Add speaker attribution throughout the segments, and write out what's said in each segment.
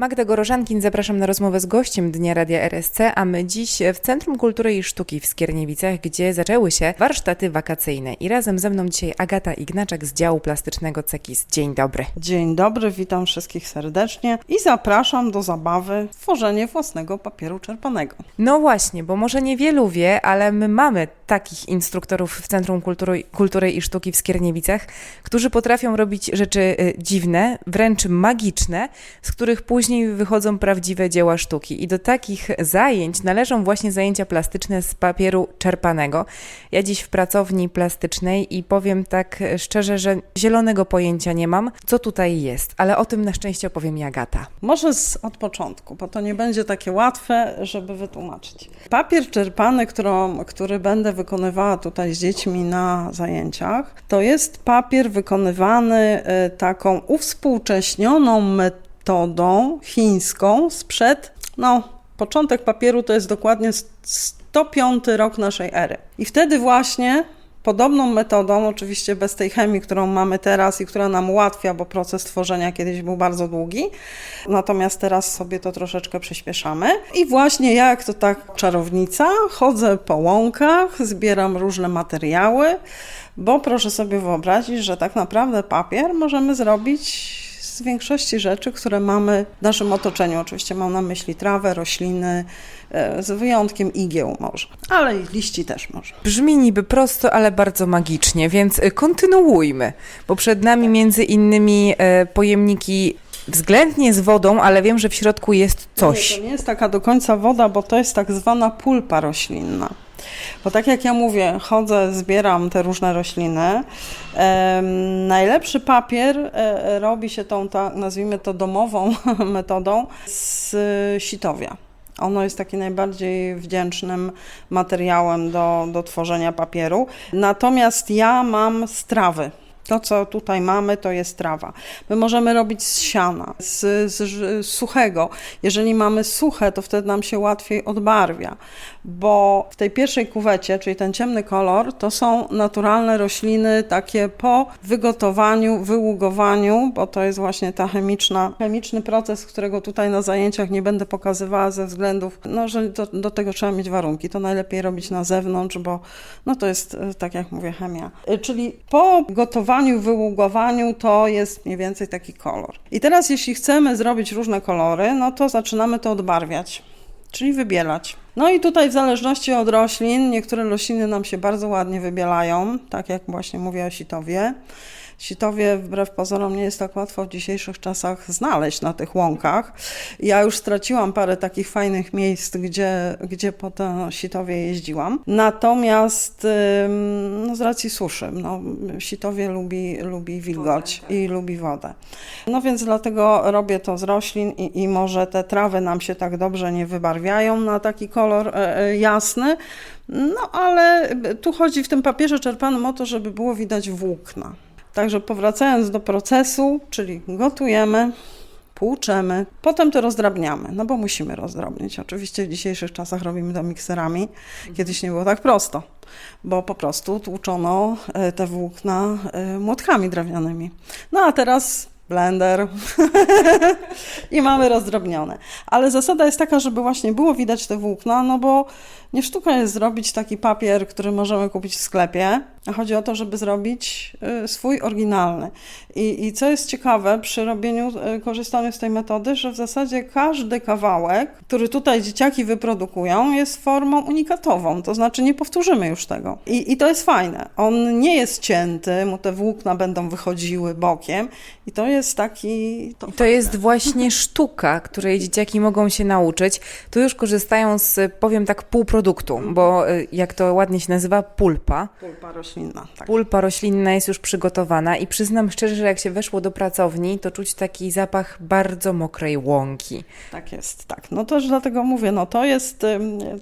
Speaker 1: Magda Gorożankin, zapraszam na rozmowę z gościem Dnia Radia RSC, a my dziś w Centrum Kultury i Sztuki w Skierniewicach, gdzie zaczęły się warsztaty wakacyjne. I razem ze mną dzisiaj Agata Ignaczak z działu plastycznego CEKIS. Dzień dobry.
Speaker 2: Dzień dobry, witam wszystkich serdecznie i zapraszam do zabawy w tworzenie własnego papieru czerpanego.
Speaker 1: No właśnie, bo może niewielu wie, ale my mamy takich instruktorów w Centrum Kultury, Kultury i Sztuki w Skierniewicach, którzy potrafią robić rzeczy y, dziwne, wręcz magiczne, z których później wychodzą prawdziwe dzieła sztuki. I do takich zajęć należą właśnie zajęcia plastyczne z papieru czerpanego. Ja dziś w pracowni plastycznej i powiem tak szczerze, że zielonego pojęcia nie mam, co tutaj jest, ale o tym na szczęście opowiem mi Agata.
Speaker 2: Może z, od początku, bo to nie będzie takie łatwe, żeby wytłumaczyć. Papier czerpany, którą, który będę wykonywała tutaj z dziećmi na zajęciach, to jest papier wykonywany y, taką uwspółcześnioną metodą chińską sprzed, no, początek papieru to jest dokładnie 105 rok naszej ery. I wtedy właśnie Podobną metodą, oczywiście bez tej chemii, którą mamy teraz i która nam ułatwia, bo proces tworzenia kiedyś był bardzo długi, natomiast teraz sobie to troszeczkę przyspieszamy. I właśnie ja, jak to tak czarownica, chodzę po łąkach, zbieram różne materiały, bo proszę sobie wyobrazić, że tak naprawdę papier możemy zrobić z większości rzeczy, które mamy w naszym otoczeniu. Oczywiście mam na myśli trawę, rośliny, z wyjątkiem igieł może, ale i liści też może.
Speaker 1: Brzmi niby prosto, ale bardzo magicznie, więc y, kontynuujmy, bo przed nami między innymi e, pojemniki względnie z wodą, ale wiem, że w środku jest coś.
Speaker 2: Nie, to nie jest taka do końca woda, bo to jest tak zwana pulpa roślinna. Bo tak jak ja mówię, chodzę, zbieram te różne rośliny. Najlepszy papier e, robi się tą, tak, nazwijmy to domową metodą z sitowia. Ono jest takim najbardziej wdzięcznym materiałem do, do tworzenia papieru. Natomiast ja mam z trawy. To, co tutaj mamy, to jest trawa. My możemy robić z siana, z, z, z suchego. Jeżeli mamy suche, to wtedy nam się łatwiej odbarwia, bo w tej pierwszej kuwecie, czyli ten ciemny kolor, to są naturalne rośliny takie po wygotowaniu, wyługowaniu, bo to jest właśnie ta chemiczna, chemiczny proces, którego tutaj na zajęciach nie będę pokazywała ze względów, no, że do, do tego trzeba mieć warunki. To najlepiej robić na zewnątrz, bo no, to jest, e, tak jak mówię, chemia. E, Czyli po gotowaniu, wyługowaniu to jest mniej więcej taki kolor. I teraz jeśli chcemy zrobić różne kolory, no to zaczynamy to odbarwiać, czyli wybielać. No i tutaj w zależności od roślin, niektóre rośliny nam się bardzo ładnie wybielają, tak jak właśnie mówię o sitowie. Sitowie wbrew pozorom nie jest tak łatwo w dzisiejszych czasach znaleźć na tych łąkach. Ja już straciłam parę takich fajnych miejsc, gdzie, gdzie po to sitowie jeździłam. Natomiast no, z racji suszy, no, sitowie lubi, lubi wilgoć i lubi wodę. No więc dlatego robię to z roślin i, i może te trawy nam się tak dobrze nie wybarwiają na taki kolor e, e, jasny. No ale tu chodzi w tym papierze czerpanym o to, żeby było widać włókna. Także powracając do procesu, czyli gotujemy, płuczemy, potem to rozdrabniamy, no bo musimy rozdrobnić. Oczywiście w dzisiejszych czasach robimy to mikserami, kiedyś nie było tak prosto, bo po prostu tłuczono e, te włókna e, młotkami drewnianymi. No a teraz blender i mamy rozdrobnione. Ale zasada jest taka, żeby właśnie było widać te włókna, no bo nie sztuka jest zrobić taki papier, który możemy kupić w sklepie, chodzi o to, żeby zrobić y, swój oryginalny. I, I co jest ciekawe przy robieniu, y, korzystaniu z tej metody, że w zasadzie każdy kawałek, który tutaj dzieciaki wyprodukują, jest formą unikatową, to znaczy nie powtórzymy już tego. I, i to jest fajne. On nie jest cięty, mu te włókna będą wychodziły bokiem i to jest taki...
Speaker 1: I to jest właśnie sztuka, której dzieciaki mogą się nauczyć. Tu już korzystają z, powiem tak, półproduktu, bo y, jak to ładnie się nazywa, pulpa.
Speaker 2: Pulpa roślinna. Tak.
Speaker 1: Pulpa roślinna jest już przygotowana i przyznam szczerze, że jak się weszło do pracowni, to czuć taki zapach bardzo mokrej łąki.
Speaker 2: Tak jest, tak. No też dlatego mówię, no to jest,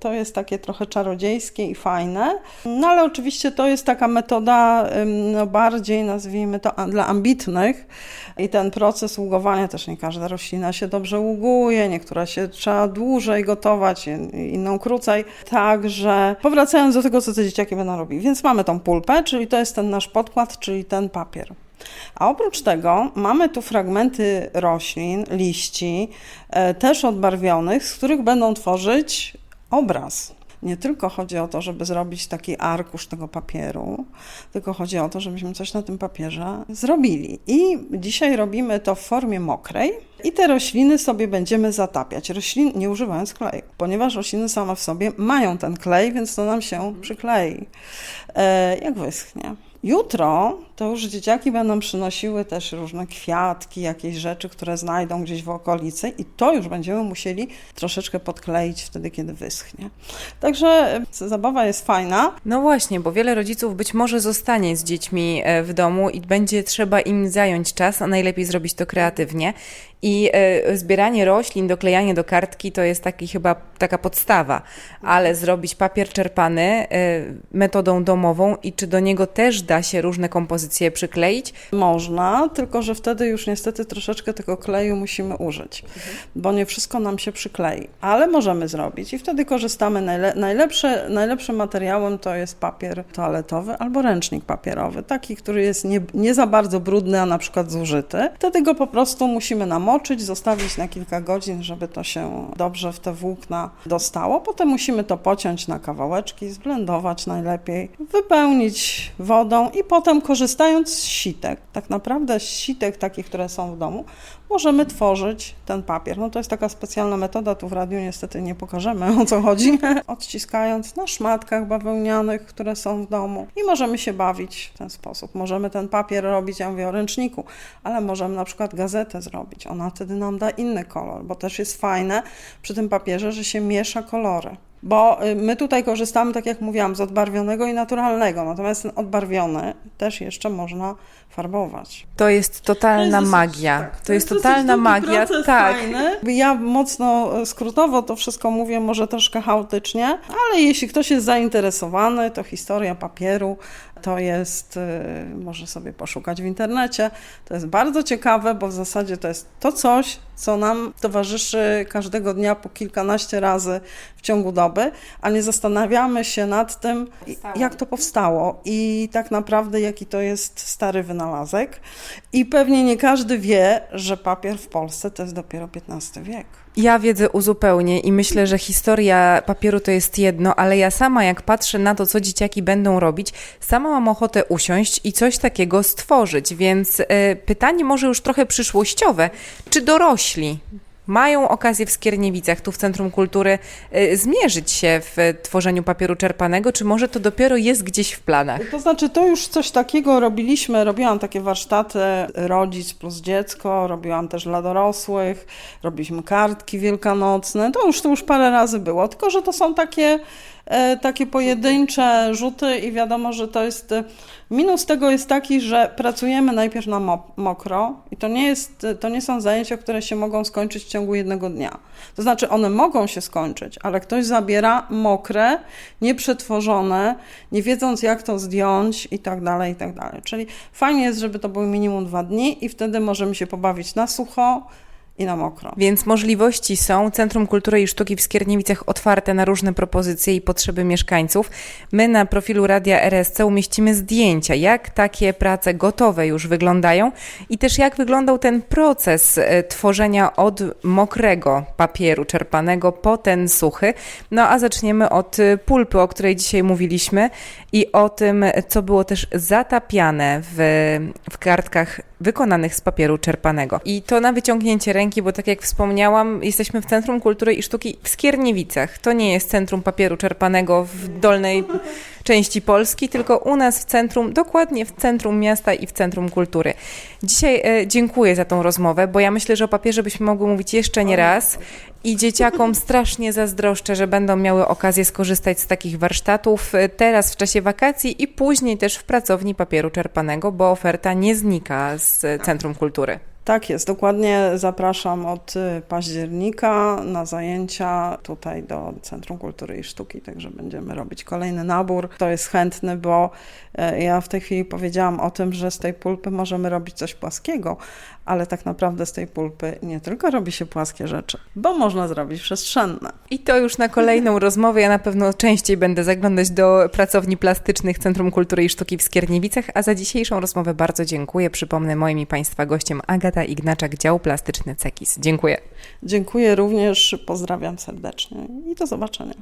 Speaker 2: to jest takie trochę czarodziejskie i fajne, no ale oczywiście to jest taka metoda no bardziej, nazwijmy to, dla ambitnych i ten proces ługowania też nie każda roślina się dobrze ługuje, niektóra się trzeba dłużej gotować, in- inną krócej. Także powracając do tego, co te dzieciaki będą robić. Więc mamy tą pulpę, czyli to jest ten nasz podkład, czyli ten papier. A oprócz tego mamy tu fragmenty roślin, liści, e, też odbarwionych, z których będą tworzyć obraz. Nie tylko chodzi o to, żeby zrobić taki arkusz tego papieru, tylko chodzi o to, żebyśmy coś na tym papierze zrobili. I dzisiaj robimy to w formie mokrej i te rośliny sobie będziemy zatapiać, roślin, nie używając kleju, ponieważ rośliny same w sobie mają ten klej, więc to nam się przyklei, e, jak wyschnie. Jutro to już dzieciaki będą przynosiły też różne kwiatki, jakieś rzeczy, które znajdą gdzieś w okolicy i to już będziemy musieli troszeczkę podkleić wtedy, kiedy wyschnie. Także e, zabawa jest fajna.
Speaker 1: No właśnie, bo wiele rodziców być może zostanie z dziećmi e, w domu i będzie trzeba im zająć czas, a najlepiej zrobić to kreatywnie. I e, zbieranie roślin, doklejanie do kartki to jest taki chyba taka podstawa, ale zrobić papier czerpany metodą domową i czy do niego też da się różne kompozycje przykleić?
Speaker 2: Można, tylko że wtedy już niestety troszeczkę tego kleju musimy użyć, bo nie wszystko nam się przyklei, ale możemy zrobić i wtedy korzystamy. Najle najlepsze, najlepszym materiałem to jest papier toaletowy albo ręcznik papierowy, taki, który jest nie, nie za bardzo brudny, a na przykład zużyty. Wtedy go po prostu musimy namoczyć, zostawić na kilka godzin, żeby to się dobrze w te włókna dostało. Potem musimy to pociąć na kawałeczki, zblendować najlepiej, wypełnić wodą i potem korzystając z sitek, tak naprawdę z sitek takich, które są w domu, możemy tworzyć ten papier. No to jest taka specjalna metoda, tu w radiu niestety nie pokażemy o co chodzi. Odciskając na szmatkach bawełnianych, które są w domu i możemy się bawić w ten sposób. Możemy ten papier robić, ja mówię o ręczniku, ale możemy na przykład gazetę zrobić. Ona wtedy nam da inny kolor, bo też jest fajne przy tym papierze, że się miesza kolory. Bo y, my tutaj korzystamy, tak jak mówiłam, z odbarwionego i naturalnego, natomiast ten odbarwiony też jeszcze można farbować.
Speaker 1: To jest totalna magia.
Speaker 2: tak,
Speaker 1: to jest totalna magia. Tak.
Speaker 2: Fajny. Ja mocno e, skrótowo to wszystko mówię, może troszkę chaotycznie, ale jeśli ktoś jest zainteresowany, to historia papieru to jest, e, może sobie poszukać w internecie. To jest bardzo ciekawe, bo w zasadzie to jest to coś, co nam towarzyszy każdego dnia po kilkanaście razy w ciągu doby, a nie zastanawiamy się nad tym,
Speaker 1: Powstało.
Speaker 2: jak to powstało i tak naprawdę jaki to jest stary wynalazek. I pewnie nie każdy wie, że papier w Polsce to jest dopiero XV wiek.
Speaker 1: Ja wiedzę uzupełnię i myślę, że historia papieru to jest jedno, ale ja sama jak patrzę na to, co dzieciaki będą robić, sama mam ochotę usiąść i coś takiego stworzyć, więc e, pytanie może już trochę przyszłościowe. Czy dorośli mają okazję w Skierniewicach, tu w Centrum Kultury, e, zmierzyć się w tworzeniu papieru czerpanego, czy może to dopiero jest gdzieś w planach?
Speaker 2: To znaczy, to już coś takiego robiliśmy. Robiłam takie warsztaty rodzic plus dziecko, robiłam też dla dorosłych, robiliśmy kartki wielkanocne. To już, to już parę razy było, tylko że to są takie, takie pojedyncze rzuty i wiadomo, że to jest. e, Minus tego jest taki, że pracujemy najpierw na mo- mokro i to nie, jest, to nie są zajęcia, które się mogą skończyć w ciągu jednego dnia. To znaczy, one mogą się skończyć, ale ktoś zabiera mokre, nieprzetworzone, nie wiedząc jak to zdjąć i tak dalej, i tak dalej. Czyli fajnie jest, żeby to były minimum dwa dni i wtedy możemy się pobawić na sucho i na mokro.
Speaker 1: Więc możliwości są. Centrum Kultury i Sztuki w Skierniewicach otwarte na różne propozycje i potrzeby mieszkańców. My na profilu Radia RSC umieścimy zdjęcia, jak takie prace gotowe już wyglądają i też jak wyglądał ten proces e, tworzenia od mokrego papieru czerpanego po ten suchy. No a zaczniemy od e, pulpy, o której dzisiaj mówiliśmy i o tym, co było też zatapiane w, w kartkach wykonanych z papieru czerpanego. I to na wyciągnięcie ręki, bo tak jak wspomniałam, jesteśmy w Centrum Kultury i Sztuki w Skierniewicach. To nie jest Centrum Papieru Czerpanego w dolnej części Polski, tylko u nas w centrum, dokładnie w centrum miasta i w Centrum Kultury. Dzisiaj e, dziękuję za tą rozmowę, bo ja myślę, że o papierze byśmy mogły mówić jeszcze nie raz i dzieciakom strasznie zazdroszczę, że będą miały okazję skorzystać z takich warsztatów e, teraz w czasie wakacji i później też w pracowni papieru czerpanego, bo oferta nie znika z e, Centrum Kultury.
Speaker 2: Tak jest, dokładnie zapraszam od października na zajęcia tutaj do Centrum Kultury i Sztuki, także będziemy robić kolejny nabór. Kto jest chętny, bo e, ja w tej chwili powiedziałam o tym, że z tej pulpy możemy robić coś płaskiego, ale tak naprawdę z tej pulpy nie tylko robi się płaskie rzeczy, bo można zrobić przestrzenne.
Speaker 1: I to już na kolejną rozmowę. Ja na pewno częściej będę zaglądać do pracowni plastycznych Centrum Kultury i Sztuki w Skierniewicach, a za dzisiejszą rozmowę bardzo dziękuję. Przypomnę moim i Państwa gościem Agata Ignaczak, dział plastyczny CEKIS. Dziękuję.
Speaker 2: Dziękuję również, pozdrawiam serdecznie i do zobaczenia.